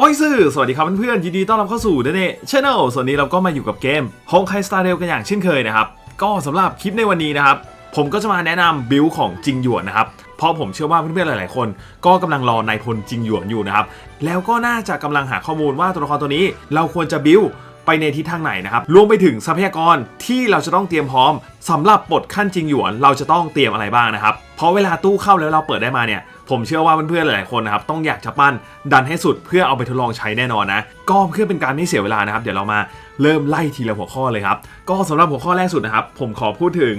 โอ้ยสื่อสวัสดีครับเพื่อนๆยินดีต้อนรับเข้าสู่เดเน่ชแนลส่วนนี้เราก็มาอยู่กับเกมฮงไคสตาร์เรลกันอย่างเช่นเคยนะครับ ก็สำหรับคลิปในวันนี้นะครับ ผมก็จะมาแนะนำบิลของจิงหยวนนะครับ เพราะผมเชื่อว่าเพื่อนๆหลายๆคน ก็กำลังรอนายพลจิงหยวนอยู่นะครับ แล้วก็น่าจะกำลังหาข้อมูลว่าตัวละครตัวนี้เราควรจะบิล ไปในทิศทางไหนนะครับ รวมไปถึงทรัพยากรที่เราจะต้องเตรียมพร้อมสำหรับบทขั้นจริงหยวน เราจะต้องเตรียมอะไรบ้างนะครับ เพราะเวลาตู้เข้าแล้วเราเปิดได้มาเนี่ยผมเชื่อว่าเพื่อนๆหลายๆคนนะครับต้องอยากจะปั้นดันให้สุดเพื่อเอาไปทดลองใช้แน่นอนนะก็เพื่อเป็นการไม่เสียเวลานะครับ เดี๋ยวเรามาเริ่มไล่ทีละหัวข้อเลยครับก็สำหรับหัวข้อแรกสุดนะครับผมขอพูดถึง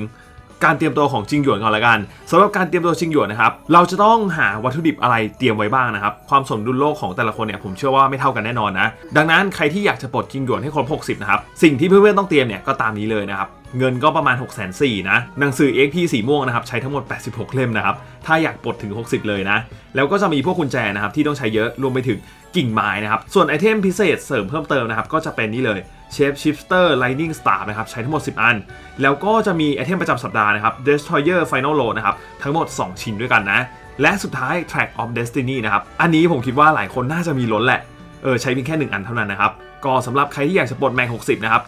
การเตรียมตัวของจิงหยวนก่อนละกันสำหรับการเตรียมตัวจิงหยวนนะครับเราจะต้องหาวัตถุดิบอะไรเตรียมไว้บ้างนะครับความสมดุลโลกของแต่ละคนเนี่ยผมเชื่อว่าไม่เท่ากันแน่นอนนะดังนั้นใครที่อยากจะปลดจิงหยวนให้ครบ60นะครับสิ่งที่เพื่อนๆต้องเตรียมเนี่ยก็ตามนี้เลยนะครับเงินก็ประมาณ 6 4 0 0 0นะ หนังสือ XP สีม่วงนะครับ ใช้ทั้งหมด 86 เล่มนะครับ ถ้าอยากปลดถึง 60 เลยนะ แล้วก็จะมีพวกกุญแจนะครับ ที่ต้องใช้เยอะ รวมไปถึงกิ่งไม้นะครับ ส่วนไอเทมพิเศษเสริมเพิ่มเติมนะครับ ก็จะเป็นนี่เลย Shape Shifter Lightning Star นะครับใช้ทั้งหมด 10 อัน แล้วก็จะมีไอเทมประจำสัปดาห์นะครับ Destroyer Final Load นะครับทั้งหมด 2 ชิ้นด้วยกันนะ และสุดท้าย Track of Destiny นะครับอันนี้ผมคิดว่าหลายคนน่าจะมีล้นแหละเออใช้เพียงแค่ 1 อันเท่านั้นนะครับก็สำหรับใครที่อยากจะปลดแม็ก60 นะครับ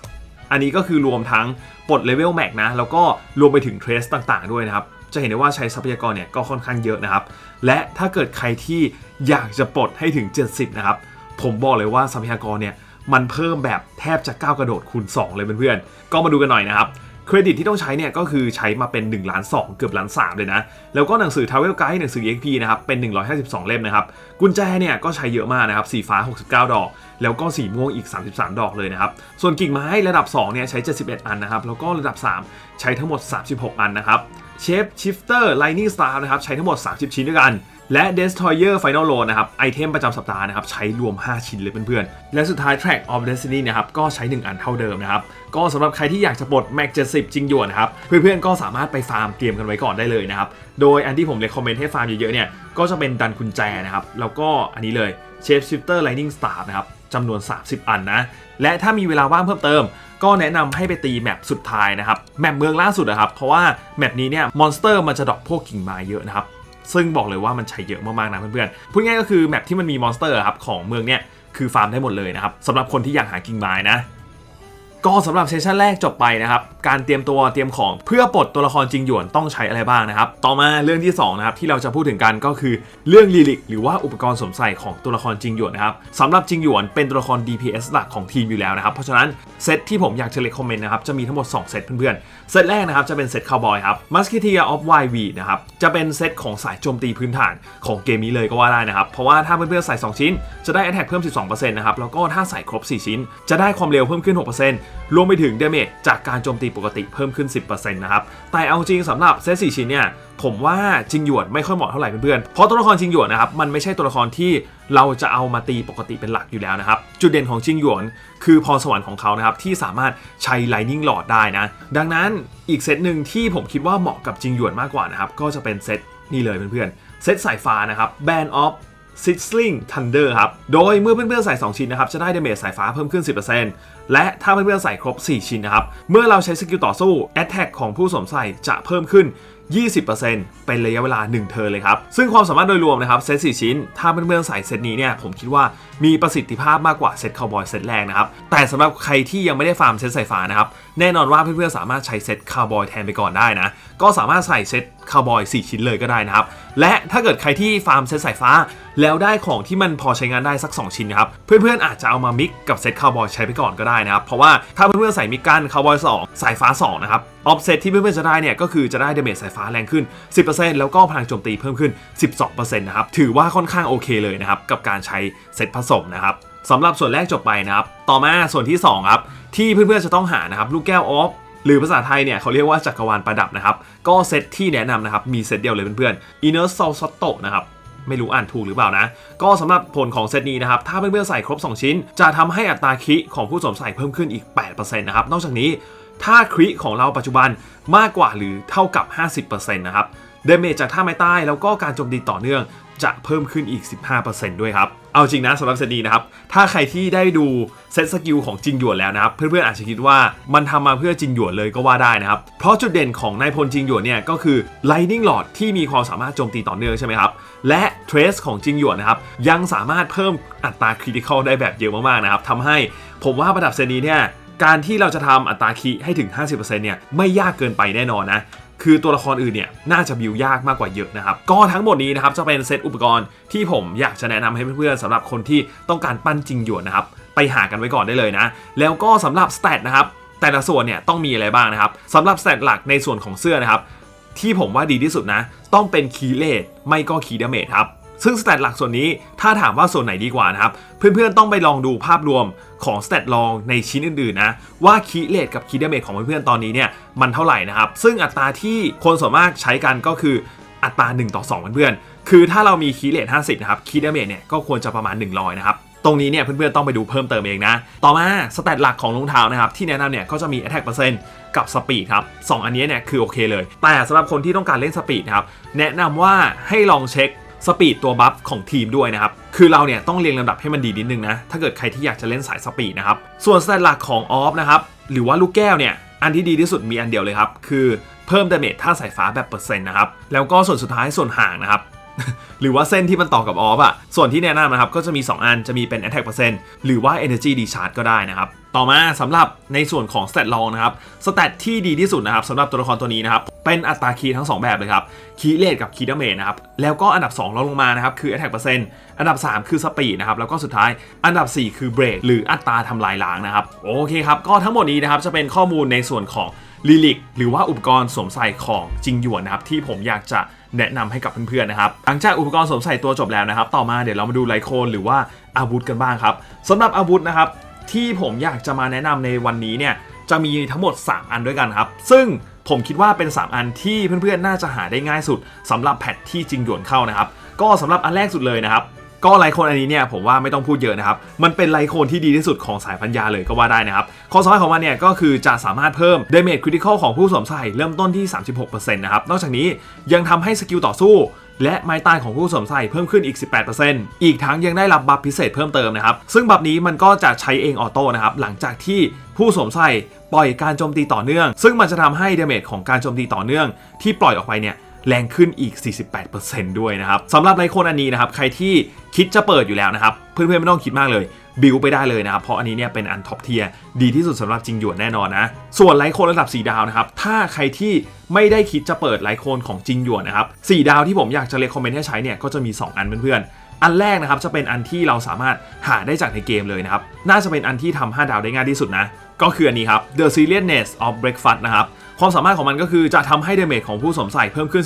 อันนี้ก็คือรวมทั้งปลดเลเวลแม็กนะแล้วก็รวมไปถึงเทรสต่างๆ ด้วยนะครับจะเห็นได้ว่าใช้ทรัพยากรเนี่ยก็ค่อนข้างเยอะนะครับ และถ้าเกิดใครที่อยากจะปลดให้ถึง 70 นะครับ ผมบอกเลยว่าทรัพยากรเนี่ย มันเพิ่มแบบแทบจะก้าวกระโดดคูณ 2 เลยเพื่อนๆ ก็มาดูกันหน่อยนะครับ เครดิตที่ต้องใช้เนี่ยก็คือใช้มาเป็น1ล้าน2เกือบล้าน3เลยนะ แล้วก็หนังสือ Travel Guide หนังสือ EXP นะครับ เป็น 152 เล่มนะครับ กุญแจเนี่ยก็ใช้เยอะมากนะครับ สีฟ้า 69 ดอก แล้วก็สีม่วงอีก 33 ดอกเลยนะครับ ส่วนกิ่งไม้ระดับ2เนี่ยใช้ 71 อันนะครับ แล้วก็ระดับ 3 ใช้ทั้งหมด 36 อันนะครับเชฟชิฟเตอร์ไลนิ่งสตาร์นะครับใช้ทั้งหมด 30 ชิ้นด้วยกัน และ Destroyer Final Load นะครับไอเทมประจำสัปดาห์นะครับใช้รวม 5 ชิ้นเลยเพื่อนๆ และสุดท้าย Track of Destiny นะครับก็ใช้ 1 อันเท่าเดิมนะครับ ก็สำหรับใครที่อยากจะปลด Mac 70 จริงหยวนนะครับ เพื่อนๆ ก็สามารถไปฟาร์มเตรียมกันไว้ก่อนได้เลยนะครับ โดยอันที่ผมเล c คอมเมนต์ให้ฟาร์มเยอะๆเนี่ยก็จะเป็นดันกุญแจนะครับ แล้วก็อันนี้เลย Shape Shifter Lightning Star นะครับจำนวน 30 อันนะ และถ้ามีเวลาว่างเพิ่มเติม ก็แนะนำให้ไปตีแมปสุดท้ายนะครับ แมปเมืองล่าสุดนะครับ เพราะว่าแมปนี้เนี่ย มอนสเตอร์มันจะดรอกพวกกิ่งไม้เยอะนะครับ ซึ่งบอกเลยว่ามันใช้เยอะมากๆนะเพื่อนๆพูดง่ายก็คือแมปที่มันมีมอนสเตอร์ครับของเมืองเนี่ยคือฟาร์มได้หมดเลยนะครับสำหรับคนที่อยากหากิ่งไม้นะ ก็สำหรับเซสชันแรกจบไปนะครับ การเตรียมตัวเตรียมของเพื่อปลดตัวละครจริงหยวนต้องใช้อะไรบ้างนะครับ ต่อมาเรื่องที่2นะครับที่เราจะพูดถึงกันก็คือเรื่องลีลิกหรือว่าอุปกรณ์สวมใส่ของตัวละครจริงหยวนนะครับสำหรับจริงหยวนเป็นตัวละคร DPS หลักของทีมอยู่แล้วนะครับเพราะฉะนั้นเซตที่ผมอยากจะเลคคอมเมนต์นะครับจะมีทั้งหมด 2 เซตเพื่อนๆเซตแรกนะครับจะเป็นเซตคาวบอยครับ Musketeer of y v นะครับจะเป็นเซตของสายโจมตีพื้นฐานของเกมนี้เลยก็ว่าได้นะครับเพราะว่าถ้าเพื่อนๆใส่ 2 ชิ้น จะได้ Attack เพิ่ม 12%นะครับแล้วก็ถ้าใส่ครบ 4 ชิ้น จะได้ความเร็วเพิ่มขึ้น 6%รวมไปถึง Damage จากการโจมตีปกติเพิ่มขึ้น 10%นะครับ แต่เอาจริงสำหรับเซต4ชิ้นเนี่ยผมว่าจิงหยวนไม่ค่อยเหมาะเท่าไหร่เพื่อนๆ เพราะตัวละครจิงหยวนนะครับมันไม่ใช่ตัวละครที่เราจะเอามาตีปกติเป็นหลักอยู่แล้วนะครับ จุดเด่นของจิงหยวนคือพรสวรรค์ของเขานะครับที่สามารถใช้ Lightning Lord ได้นะ ดังนั้นอีกเซตหนึ่งที่ผมคิดว่าเหมาะกับจิงหยวนมากกว่านะครับก็จะเป็นเซตนี่เลยเพื่อนๆเซตสายฟ้านะครับ Band of Sizzling Thunder ครับ โดยเมื่อเพื่อนๆใส่ 2 ชิ้นนะครับ จะได้เดเมจสายฟ้าเพิ่มขึ้น 10%และถ้าเพื่อนๆใส่ครบ 4 ชิ้นนะครับ เมื่อเราใช้สกิลต่อสู้ Attack ของผู้สวมใส่จะเพิ่มขึ้น 20%เป็นระยะเวลา 1 เทอร์เลยครับ ซึ่งความสามารถโดยรวมนะครับ เซต 4 ชิ้น ถ้าเพื่อนๆใส่เซตนี้เนี่ย ผมคิดว่ามีประสิทธิภาพมากกว่าเซตคาวบอยเซตแรกนะครับ แต่สำหรับใครที่ยังไม่ได้ฟาร์มเซตสายฟ้านะครับ แน่นอนว่าเพื่อนๆสามารถใช้เซตคาวบอยแทนไปก่อนได้นะ ก็สามารถใส่เซตคาวบอย 4 ชิ้นเลยก็ได้นะครับ และถ้าเกิดใครที่ฟาร์มเซตสายฟ้า แล้วได้ของที่มันพอใช้งานได้สัก 2 ชิ้นนะครับ เพื่อนๆอาจจะเอามามิกกับเซตคาวบอยใช้ไปก่อนก็ได้นะครับ เพราะว่าถ้าเพื่อนๆใส่มิกกันคาวบอย 2 สายฟ้า 2 นะครับ ออฟเซตที่เพื่อนๆจะได้เนี่ยก็คือจะได้เดเมจสายฟ้าแรงขึ้น 10%แล้วก็พลังโจมตีเพิ่มขึ้น 12%นะครับถือว่าค่อนข้างโอเคเลยนะครับกับการใช้เซตผสมนะครับสำหรับส่วนแรกจบไปนะครับต่อมาส่วนที่2ครับที่เพื่อนๆจะต้องหานะครับลูกแก้วออฟ หรือภาษาไทยเนี่ยเขาเรียกว่าจักรวาลประดับนะครับ ก็เซตที่แนะนำนะครับมีเซตเดียวเลยเพื่อนๆ Inner Soul s o t o นะครับไม่รู้อ่านถูกหรือเปล่านะ ก็สำหรับผลของเซตนี้นะครับ ถ้าเพื่อนๆใส่ครบ 2 ชิ้น จะทำให้อัตราคิของผู้สวมใส่เพิ่มขึ้นอีก 8%นะครับ นอกจากนี้ ถ้าคริของเราปัจจุบันมากกว่าหรือเท่ากับ 50%นะครับ เดเมจจากท่าไม้ใต้แล้วก็การโจมตีต่อเนื่อง จะเพิ่มขึ้นอีก 15%ด้วยครับ เอาจริงนะสำหรับเซตนี้นะครับ ถ้าใครที่ได้ดูเซตสกิลของจินหยวนแล้วนะครับ เพื่อนๆอาจจะคิดว่ามันทำมาเพื่อจินหยวนเลยก็ว่าได้นะครับ เพราะจุดเด่นของนายพลจินหยวนเนี่ยก็คือ Lightning Lord ที่มีความสามารถโจมตีต่อเนื่องใช่ไหมครับ และ Trace ของจินหยวนนะครับยังสามารถเพิ่มอัตราคริติคอลได้แบบเยอะมากๆนะครับทำให้ผมว่าประดับเซตนี้เนี่ยการที่เราจะทำอัตราคีให้ถึง 50%เนี่ยไม่ยากเกินไปแน่นอนนะ คือตัวละครอื่นเนี่ยน่าจะบิวยากมากกว่าเยอะนะครับ ก็ทั้งหมดนี้นะครับจะเป็นเซตอุปกรณ์ที่ผมอยากจะแนะนำให้เพื่อนๆสำหรับคนที่ต้องการปั้นจริงหยวนนะครับไปหากันไว้ก่อนได้เลยนะ แล้วก็สำหรับสเตตนะครับแต่ละส่วนเนี่ยต้องมีอะไรบ้างนะครับสำหรับสเตตหลักในส่วนของเสื้อนะครับที่ผมว่าดีที่สุดนะ ต้องเป็นคีเลตไม่ก็คีดาเมจครับ ซึ่งสเตตหลักส่วนนี้ถ้าถามว่าส่วนไหนดีกว่านะครับ เพื่อนๆต้องไปลองดูภาพรวมของสเตตลองในชิ้นอื่นๆนะ ว่าคีเลตกับคีเดเมจของเพื่อนๆตอนนี้เนี่ยมันเท่าไหร่นะครับ ซึ่งอัตราที่คนส่วนมากใช้กันก็คืออัตรา 1 ต่อ 2 เพื่อนๆ คือถ้าเรามีคีเลต50 นะครับ คีเดเมจเนี่ยก็ควรจะประมาณ 100 นะครับ ตรงนี้เนี่ยเพื่อนๆต้องไปดูเพิ่มเติมเองนะ ต่อมาสเตตหลักของรองเท้านะครับที่แนะนำเนี่ยก็จะมี attack percent กับสปีดครับสองอันนี้เนี่ยคือโอเคเลย แต่สำหรับคนที่ต้องการเล่นสปีดครับแนะนำว่าให้ลองเช็ค สปีดตัวบัฟของทีมด้วยนะครับ คือเราเนี่ยต้องเรียงลำดับให้มันดีนิดนึงนะ ถ้าเกิดใครที่อยากจะเล่นสายสปีดนะครับ ส่วนสแตตหลักของออฟนะครับ หรือว่าลูกแก้วเนี่ย อันที่ดีที่สุดมีอันเดียวเลยครับ คือเพิ่มดาเมจท่าสายฟ้าแบบเปอร์เซ็นต์นะครับ แล้วก็ส่วนสุดท้ายส่วนห่างนะครับ หรือว่าเส้นที่มันต่อกับออฟอะส่วนที่แนะนำนะครับก็จะมี 2 อันจะมีเป็น attack percent หรือว่า energy discharge ก็ได้นะครับ ต่อมาสำหรับในส่วนของ stat long นะครับ stat ที่ดีที่สุดนะครับสำหรับตัวละครตัวนี้นะครับ เป็นอัตราคีทั้ง 2 แบบเลยครับคีเลทกับคีดเมจนะครับ แล้วก็อันดับ2ลดลงมานะครับคือ attack percent อันดับ 3 คือ speed นะครับ แล้วก็สุดท้ายอันดับ 4 คือ break หรืออัตราทำลายล้างนะครับ โอเคครับ ก็ทั้งหมดนี้นะครับจะเป็นข้อมูลในส่วนของ ลิลิกหรือว่าอุปกรณ์สวมใส่ของจริงหยวนนะครับที่ผมอยากจะแนะนำให้กับเพื่อนๆนะครับหลังจากอุปกรณ์สวมใส่ตัวจบแล้วนะครับ ต่อมาเดี๋ยวเรามาดูไลโคนหรือว่าอาวุธกันบ้างครับสำหรับอาวุธนะครับที่ผมอยากจะมาแนะนำในวันนี้เนี่ยจะมีทั้งหมด 3 อันด้วยกันครับ ซึ่งผมคิดว่าเป็น 3 อันที่เพื่อนๆ น่าจะหาได้ง่ายสุดสำหรับแพทที่จริงหยวนเข้านะครับ ก็สำหรับอันแรกสุดเลยนะครับ ก็ไลโคนอันนี้เนี่ยผมว่าไม่ต้องพูดเยอะนะครับ มันเป็นไลโคนที่ดีที่สุดของสายพันยาเลยก็ว่าได้นะครับข้อสำคัญของมันเนี่ยก็คือจะสามารถเพิ่ม Damage Critical ของผู้สวมใส่เริ่มต้นที่ 36%นะครับนอกจากนี้ยังทำให้สกิลต่อสู้และไม้ตายของผู้สวมใส่เพิ่มขึ้นอีก 18%อีกทั้งยังได้รับบัฟพิเศษเพิ่มเติมนะครับ ซึ่งบัฟนี้มันก็จะใช้เองออโต้นะครับ หลังจากที่ผู้สวมใส่ปล่อยการโจมตีต่อเนื่อง ซึ่งมันจะทำให้ Damage ของการโจมตีต่อเนื่อง ที่ปล่อยออกไปเนี่ย แรงขึ้นอีก 48%ด้วยนะครับสำหรับไลโคนอันนี้นะครับใครที่คิดจะเปิดอยู่แล้วนะครับเพื่อนๆไม่ต้องคิดมากเลยบิวไปได้เลยนะครับ เพราะอันนี้เนี่ยเป็นอันท็อปเทียดีที่สุดสำหรับจริงหยวนแน่นอนนะ ส่วนไลโคนระดับ 4 ดาวนะครับ ถ้าใครที่ไม่ได้คิดจะเปิดไลโคนของจริงหยวนนะครับ4ดาวที่ผมอยากจะเลคคอมเมนต์ให้ใช้เนี่ยก็จะมี 2 อันเพื่อนๆ อันแรกนะครับจะเป็นอันที่เราสามารถหาได้จากในเกมเลยนะครับ น่าจะเป็นอันที่ทำ5ดาวได้ง่ายที่สุดนะ ก็คืออันนี้ครับ The Seriousness of Breakfast นะครับ ความสามารถของมันก็คือจะทำให้เดเมจของผู้สวมใส่เพิ่มขึ้น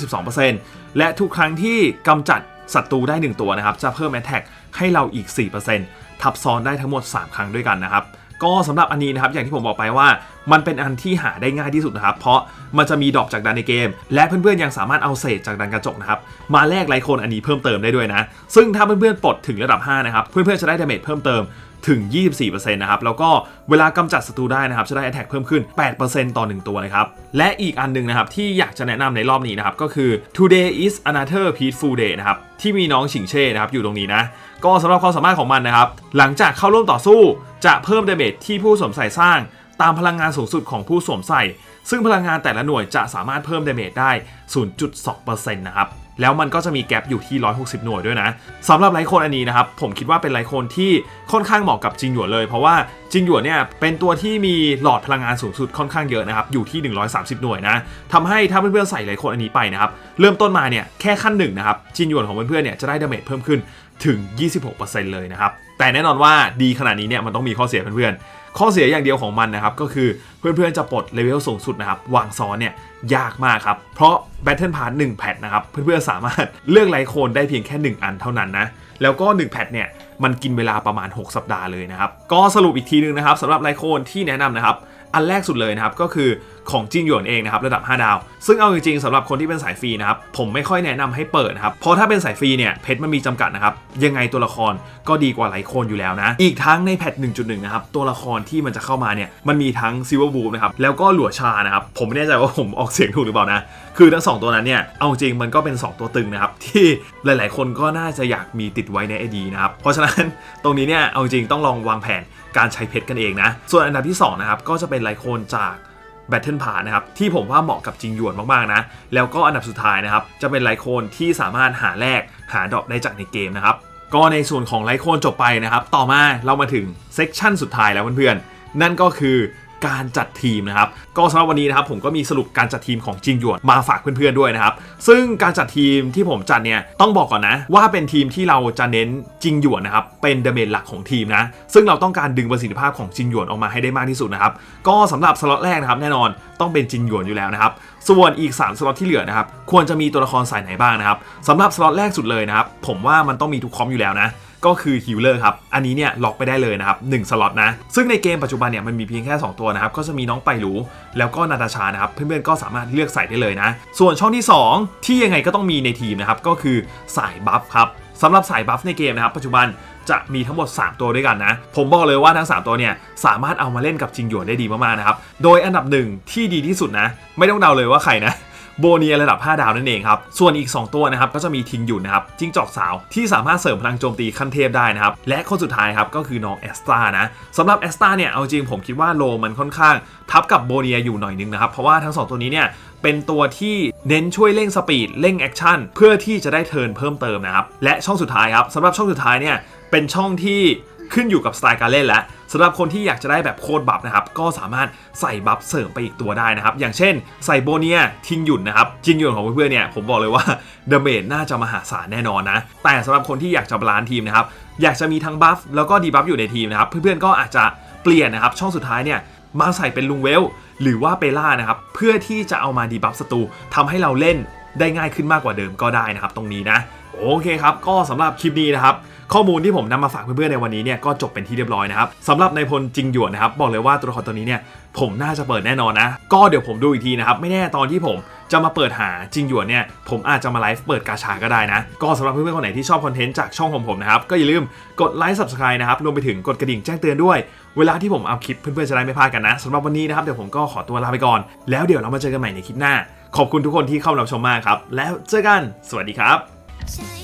12%และทุกครั้งที่กำจัดศัตรูได้ 1 ตัวนะครับ จะเพิ่ม Attack ให้เราอีก 4%ทับซ้อนได้ทั้งหมด 3 ครั้งด้วยกันนะครับ ก็สำหรับอันนี้นะครับ อย่างที่ผมบอกไปว่า มันเป็นอันที่หาได้ง่ายที่สุดนะครับ เพราะมันจะมีดอกจากดันในเกม และเพื่อนๆยังสามารถเอาเศษจากดันกระจกนะครับ มาแลกไลโคนอันนี้เพิ่มเติมได้ด้วยนะ ซึ่งถ้าเพื่อนๆปลดถึงระดับ 5 นะครับ เพื่อนๆจะได้ดาเมจเพิ่มเติม ถึง 24%นะครับ แล้วก็เวลากำจัดศัตรูได้นะครับ จะได้ attack เพิ่มขึ้น 8%ต่อ 1 ตัวเลยครับ และอีกอันหนึงนะครับ ที่อยากจะแนะนำในรอบนี้นะครับ ก็คือ today is another peaceful day นะครับ ที่มีน้องฉิงเช่นะครับ อยู่ตรงนี้นะ ก็สำหรับความสามารถของมันนะครับ หลังจากเข้าร่วมต่อสู้ จะเพิ่มดาเมจที่ผู้สวมใส่สร้าง ตามพลังงานสูงสุดของผู้สวมใส่ ซึ่งพลังงานแต่ละหน่วยจะสามารถเพิ่มดาเมจได้ 0.2%นะครับ แล้วมันก็จะมีแกลบอยู่ที่ 160 หน่วยด้วยนะสำหรับไลโคนอันนี้นะครับ ผมคิดว่าเป็นไลโคนที่ค่อนข้างเหมาะกับจิงหยวนเลย เพราะว่าจิงหยวนเนี่ยเป็นตัวที่มีหลอดพลังงานสูงสุดค่อนข้างเยอะนะครับ อยู่ที่ 130 หน่วยนะทำให้ถ้าเพื่อนๆใส่ไลโคนอันนี้ไปนะครับ เริ่มต้นมาเนี่ยแค่ขั้นหนึ่งนะครับจิงหยวนของเพื่อนๆเนี่ยจะได้ดาเมจเพิ่มขึ้นถึง 26%เลยนะครับแต่แน่นอนว่าดีขนาดนี้เนี่ยมันต้องมีข้อเสียเพื่อนๆ ข้อเสียอย่างเดียวของมันนะครับ ก็คือเพื่อนๆจะปลดเลเวลสูงสุดนะครับ วางซ้อนเนี่ยยากมากครับ เพราะ Battle Pass 1แพทนะครับ เพื่อนๆสามารถเลือกไลโคนได้เพียงแค่ 1 อันเท่านั้นนะ แล้วก็ 1 แพทเนี่ยมันกินเวลาประมาณ 6 สัปดาห์เลยนะครับ ก็สรุปอีกทีนึงนะครับสำหรับไลโคนที่แนะนำนะครับ อันแรกสุดเลยนะครับก็คือ ของจิงหยวนเองนะครับระดับ 5 ดาว ซึ่งเอาจริงๆสำหรับคนที่เป็นสายฟรีนะครับผมไม่ค่อยแนะนำให้เปิดนะครับเพราะถ้าเป็นสายฟรีเนี่ยเพชรมันมีจำกัดนะครับยังไงตัวละครก็ดีกว่าหลายคนอยู่แล้วนะ อีกทั้งในแพท1.1 นะครับตัวละครที่มันจะเข้ามาเนี่ยมันมีทั้งซิลเวอร์บูนะครับแล้วก็หลัวชานะครับผมไม่แน่ใจว่าผมออกเสียงถูกหรือเปล่านะคือทั้งสองตัวนั้นเนี่ยเอาจริงมันก็เป็น 2 ตัวตึงนะครับที่หลาย ๆ คนก็น่าจะอยากมีติดไว้ในไอดีนะครับเพราะฉะนั้นตรงนี้เนี่ยเอาจริงต้องลองวางแผนการใช้เพชรกันเองนะส่วนอันดับที่2นะครับก็จะเป็นไลโคนจาก แบทเทิลพานะครับที่ผมว่าเหมาะกับจิงหยวนมากๆนะแล้วก็อันดับสุดท้ายนะครับจะเป็นไลโคนที่สามารถหาแลกหาดอกได้จากในเกมนะครับก็ในส่วนของไลโคนจบไปนะครับ ต่อมาเรามาถึงเซกชันสุดท้ายแล้วเพื่อนๆ นั่นก็คือ การจัดทีมนะครับ ก็สำหรับวันนี้นะครับผมก็มีสรุปการจัดทีมของจิงหยวนมาฝากเพื่อนๆด้วยนะครับ ซึ่งการจัดทีมที่ผมจัดเนี่ยต้องบอกก่อนนะ ว่าเป็นทีมที่เราจะเน้นจิงหยวนนะครับเป็นเดเมนหลักของทีมนะ ซึ่งเราต้องการดึงประสิทธิภาพของจิงหยวนออกมาให้ได้มากที่สุดนะครับ ก็สำหรับสล็อตแรกนะครับแน่นอนต้องเป็นจิงหยวนอยู่แล้วนะครับ ส่วนอีก 3 สล็อตที่เหลือนะครับควรจะมีตัวละครสายไหนบ้างนะครับสำหรับสล็อตแรกสุดเลยนะครับผมว่ามันต้องมีทุกคอมอยู่แล้วนะ ก็คือฮิลเลอร์ครับ อันนี้เนี่ยล็อกไปได้เลยนะครับ1สล็อตนะ ซึ่งในเกมปัจจุบันเนี่ยมันมีเพียงแค่ 2 ตัวนะครับ ก็จะมีน้องไปหรูแล้วก็นาตาชานะครับ เพื่อนๆก็สามารถเลือกใส่ได้เลยนะ ส่วนช่องที่ 2 ที่ยังไงก็ต้องมีในทีมนะครับ ก็คือสายบัฟครับสำหรับสายบัฟในเกมนะครับ ปัจจุบันจะมีทั้งหมด 3 ตัวด้วยกันนะ ผมบอกเลยว่าทั้ง 3 ตัวเนี่ยสามารถเอามาเล่นกับจิงหยวนได้ดีมากๆนะครับ โดยอันดับหนึ่งที่ดีที่สุดนะ ไม่ต้องเดาเลยว่าใครนะ โบเนียระดับ 5 ดาวนั่นเองครับ ส่วนอีก 2 ตัวนะครับก็จะมีทิงหยุนนะครับจิ้งจอกสาวที่สามารถเสริมพลังโจมตีขั้นเทพได้นะครับ และคนสุดท้ายครับก็คือน้องแอสตานะสำหรับแอสตาเนี่ยเอาจริงผมคิดว่าโลมันค่อนข้าง ทับกับโบเนียอยู่หน่อยนึงนะครับ เพราะว่าทั้ง 2 ตัวนี้เนี่ยเป็นตัวที่เน้นช่วยเร่งสปีดเร่งแอคชั่นเพื่อที่จะได้เทิร์นเพิ่มเติมนะครับและช่องสุดท้ายครับสำหรับช่องสุดท้ายเนี่ยเป็นช่องที่ ขึ้นอยู่กับสไตล์การเล่นและสำหรับคนที่อยากจะได้แบบโคตรบัฟนะครับก็สามารถใส่บัฟเสริมไปอีกตัวได้นะครับ อย่างเช่นใส่โบเนียทิงหยุ่นนะครับจิงหยุ่นของเพื่อนๆเนี่ยผมบอกเลยว่าเดเมจน่าจะมหาศาลแน่นอนนะแต่สำหรับคนที่อยากจะบาลานซ์ทีมนะครับอยากจะมีทั้งบัฟแล้วก็ดีบัฟอยู่ในทีมนะครับเพื่อนๆก็อาจจะเปลี่ยนนะครับช่องสุดท้ายเนี่ยมาใส่เป็นลุงเวลหรือว่าเปล่านะครับเพื่อที่จะเอามาดีบัฟศัตรูทำให้เราเล่น ได้ง่ายขึ้นมากกว่าเดิมก็ได้นะครับตรงนี้นะโอเคครับก็สำหรับคลิปนี้นะครับข้อมูลที่ผมนำมาฝากเพื่อนๆในวันนี้เนี่ยก็จบเป็นที่เรียบร้อยนะครับสำหรับในพลจริงหยวนนะครับบอกเลยว่าตัวละครตัวนี้เนี่ยผมน่าจะเปิดแน่นอนนะ ก็เดี๋ยวผมดูอีกทีนะครับ ไม่แน่ตอนที่ผมจะมาเปิดหาจริงหยวนเนี่ยผมอาจจะมาไลฟ์เปิดกาชาก็ได้นะ ก็สำหรับเพื่อนๆคนไหนที่ชอบคอนเทนต์จากช่องของผมนะครับก็อย่าลืมกดไลค์ subscribe นะครับรวมไปถึงกดกระดิ่งแจ้งเตือนด้วย เวลาที่ผมอัพคลิปเพื่อนๆจะได้ไม่พลาดกันนะสำหรับวันนี้นะครับเดี๋ยวผมก็ขอตัวลาไปก่อน แล้วเดี๋ยวเรามาเจอกันใหม่ในคลิปหน้า ขอบคุณทุกคนที่เข้ามารับชมมากครับ แล้วเจอกัน สวัสดีครับ